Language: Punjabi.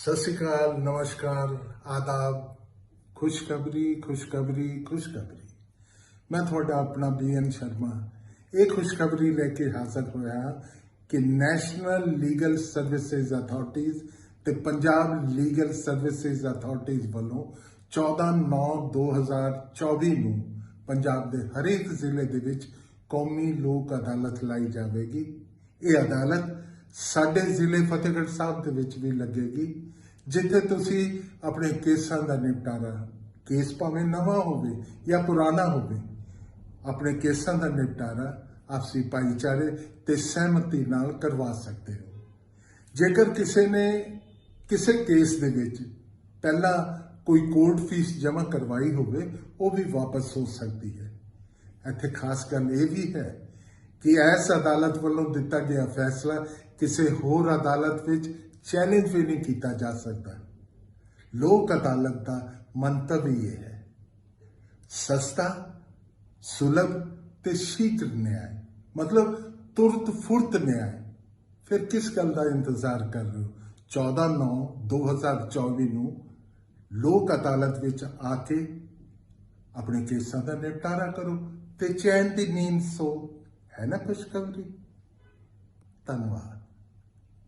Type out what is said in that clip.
ਸਤਿ ਸ਼੍ਰੀ ਅਕਾਲ, ਨਮਸਕਾਰ, ਆਦਾਬ, ਖੁਸ਼ਖਬਰੀ ਖੁਸ਼ਖਬਰੀ ਖੁਸ਼ਖਬਰੀ। ਮੈਂ ਤੁਹਾਡਾ ਆਪਣਾ ਬੀਐਨ ਸ਼ਰਮਾ। ਇਹ ਖੁਸ਼ਖਬਰੀ ਲੈ ਕੇ ਹਾਜ਼ਰ ਹੋਇਆ ਕਿ ਨੈਸ਼ਨਲ ਲੀਗਲ ਸਰਵਿਸਿਜ਼ ਅਥਾਰਟੀਜ਼ ਤੇ ਪੰਜਾਬ ਲੀਗਲ ਸਰਵਿਸਿਜ਼ ਅਥਾਰਟੀਜ਼ ਵੱਲੋਂ 14/9/2024 ਨੂੰ ਪੰਜਾਬ ਦੇ ਹਰੇਕ ਜ਼ਿਲ੍ਹੇ ਦੇ ਵਿੱਚ ਕੌਮੀ ਲੋਕ ਅਦਾਲਤ ਲਾਈ ਜਾਵੇਗੀ। ਇਹ ਅਦਾਲਤ ਸਾਡੇ ਜ਼ਿਲ੍ਹੇ ਫਤਿਹਗੜ੍ਹ ਸਾਹਿਬ ਦੇ ਵਿੱਚ ਵੀ ਲੱਗੇਗੀ, ਜਿੱਥੇ ਤੁਸੀਂ ਆਪਣੇ ਕੇਸਾਂ ਦਾ ਨਿਪਟਾਰਾ, ਕੇਸ ਭਾਵੇਂ ਨਵਾਂ ਹੋਵੇ ਜਾਂ ਪੁਰਾਣਾ ਹੋਵੇ, ਆਪਣੇ ਕੇਸਾਂ ਦਾ ਨਿਪਟਾਰਾ ਆਪਸੀ ਭਾਈਚਾਰੇ ਤੇ ਸਹਿਮਤੀ ਨਾਲ ਕਰਵਾ ਸਕਦੇ ਹੋ। ਜੇਕਰ ਕਿਸੇ ਨੇ ਕਿਸੇ ਕੇਸ ਦੇ ਵਿੱਚ ਪਹਿਲਾਂ ਕੋਈ ਕੋਰਟ ਫੀਸ ਜਮ੍ਹਾਂ ਕਰਵਾਈ ਹੋਵੇ, ਉਹ ਵੀ ਵਾਪਸ ਹੋ ਸਕਦੀ ਹੈ। ਇੱਥੇ ਖਾਸ ਗੱਲ ਇਹ ਵੀ ਹੈ ਕਿ ਇਸ ਅਦਾਲਤ ਵੱਲੋਂ ਦਿੱਤਾ ਗਿਆ ਫੈਸਲਾ ਕਿਸੇ ਹੋਰ ਅਦਾਲਤ ਵਿੱਚ ਚੈਲੰਜ ਵੀ ਨਹੀਂ ਕੀਤਾ ਜਾ ਸਕਦਾ। ਲੋਕ ਅਦਾਲਤ ਦਾ ਮੰਤਵ ਹੀ ਇਹ ਹੈ, ਸਸਤਾ, ਸੁਲਭ ਤੇ ਸ਼ੀਘਰ ਨਿਆਂ, ਮਤਲਬ ਤੁਰਤ ਫੁਰਤ ਨਿਆਂ। ਫਿਰ ਕਿਸ ਗੱਲ ਦਾ ਇੰਤਜ਼ਾਰ ਕਰ ਰਹੇ ਹੋ? 14 9 2024 ਨੂੰ ਲੋਕ ਅਦਾਲਤ ਵਿੱਚ ਆ ਕੇ ਆਪਣੇ ਕੇਸਾਂ ਦਾ ਨਿਪਟਾਰਾ ਕਰੋ ਤੇ ਚੈਨ ਦੀ ਨੀਂਦ ਸੋ। ਹੈ ਨਾ ਖੁਸ਼ਖਬਰੀ ਧੰਨਵਾਦ